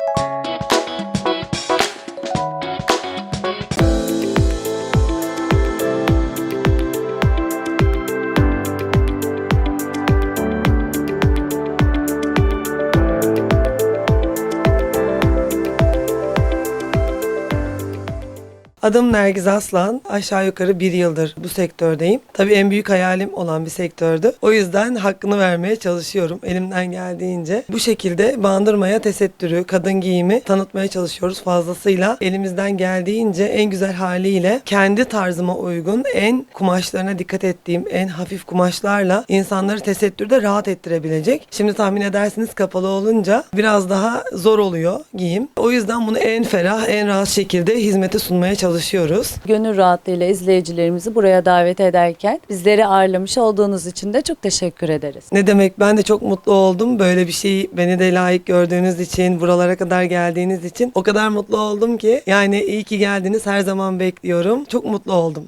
you Adım Nergiz Aslan. Aşağı yukarı bir yıldır bu sektördeyim. Tabii en büyük hayalim olan bir sektördü. O yüzden hakkını vermeye çalışıyorum elimden geldiğince. Bu şekilde bandırmaya tesettürü, kadın giyimi tanıtmaya çalışıyoruz fazlasıyla. Elimizden geldiğince en güzel haliyle kendi tarzıma uygun en kumaşlarına dikkat ettiğim en hafif kumaşlarla insanları tesettürde rahat ettirebilecek. Şimdi tahmin edersiniz kapalı olunca biraz daha zor oluyor giyim. O yüzden bunu en ferah, en rahat şekilde hizmete sunmaya çalışıyoruz. Gönül rahatlığıyla izleyicilerimizi buraya davet ederken bizleri ağırlamış olduğunuz için de çok teşekkür ederiz. Ne demek ben de çok mutlu oldum. Böyle bir şeyi beni de layık gördüğünüz için, buralara kadar geldiğiniz için o kadar mutlu oldum ki. Yani iyi ki geldiniz. Her zaman bekliyorum. Çok mutlu oldum.